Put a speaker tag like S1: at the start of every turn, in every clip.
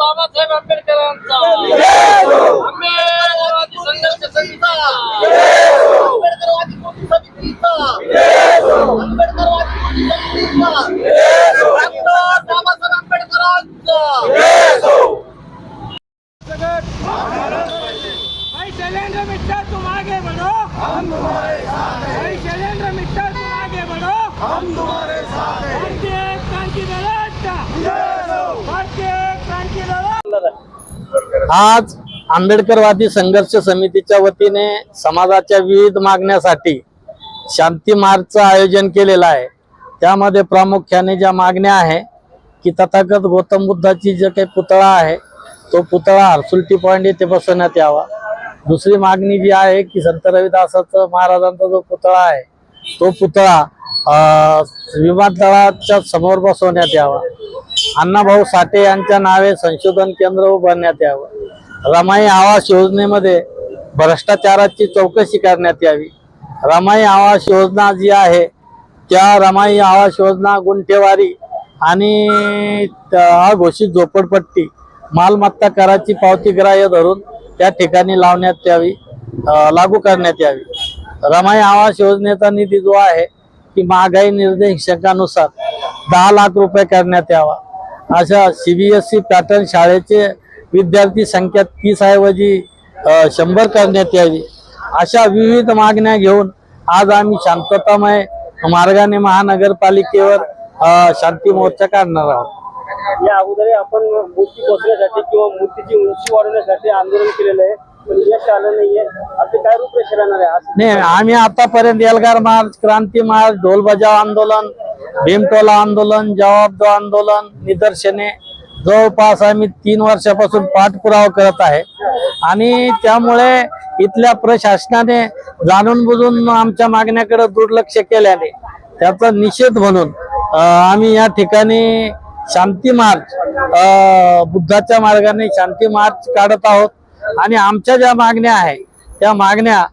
S1: बाबासाहेब आंबेडकरांचा. आंबेडकरवादी संघर्ष समितीचा. आंबेडकरवादी कृती समितीचा. आंबेडकरवादी कृती समितीचा. डॉक्टर बाबासाहेब आंबेडकरांचा.
S2: हम तुम्हारे साथ हैं। भाई शैलेंद्र मित्तर तुम आगे बढ़ो। हम तुम्हारे साथ हैं। भारतीय क्रांती भारतीय क्रांती
S3: आज आंबेडकरवादी संघर्ष समितीच्या वतीने समाजाच्या विविध मागण्यासाठी शांती मार्चचं आयोजन केलेलं आहे. त्यामध्ये प्रामुख्याने ज्या मागण्या आहे की तथागत गौतम बुद्धाची जे काही पुतळा आहे तो पुतळा हरसुलटी पॉईंट येथे बसवण्यात यावा. दुसरी मागणी जी आहे की संत रविदासाचं महाराजांचा जो पुतळा आहे तो पुतळा विमानतळाच्या समोर बसवण्यात यावा. अण्णाभाऊ साठे यांच्या नावे संशोधन केंद्र उभारण्यात यावं. रमाई आवास योजनेमध्ये भ्रष्टाचाराची चौकशी करण्यात यावी. रमाई आवास योजना जी आहे त्या रमाई आवास योजना गुंठेवारी आणि अघोषित झोपडपट्टी मालमत्ता कराची पावती ग्राह्य धरून त्या ठिकाणी लावण्यात यावी लागू करण्यात यावी. रमाई आवास योजनेचा निधी जो आहे की महागाई निर्देशकानुसार दहा लाख रुपये करण्यात यावा. अशा सीबीएसई पॅटर्न शाळेचे विद्यार्थी संख्या तीस ऐवजी शंभर करण्यात यावी. अशा विविध मागण्या घेऊन आज आम्ही शांततामय मार्गाने महानगरपालिकेवर शांती मोर्चा काढणार आहोत.
S4: या अगोदर आपण मूर्ती पोचण्यासाठी किंवा मूर्तीची उंची वाढवण्यासाठी आंदोलन केलेलं आहे. म्हणजे आलं आहे?
S3: नाही आम्ही आतापर्यंत एल्गार मार्च क्रांती मार्च ढोल बजाव आंदोलन भीमटोला आंदोलन जवाब दो आंदोलन निदर्शने जवळपास आम्ही तीन वर्षापासून पाठपुरावा करत आहे. आणि त्यामुळे इथल्या प्रशासनाने जाणून बुजून आमच्या मागण्याकडे दुर्लक्ष केल्याने त्याचा निषेध म्हणून आम्ही या ठिकाणी शांती मार्च. बुद्धाच्या मार्गाने शांती मार्च काढत आहोत. आणि आमच्या ज्या मागण्या आहे त्या मागण्या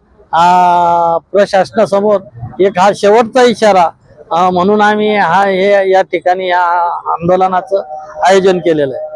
S3: प्रशासनासमोर एक हा शेवटचा इशारा म्हणून आम्ही हा हे या ठिकाणी या आंदोलनाचं आयोजन केलेलं आहे.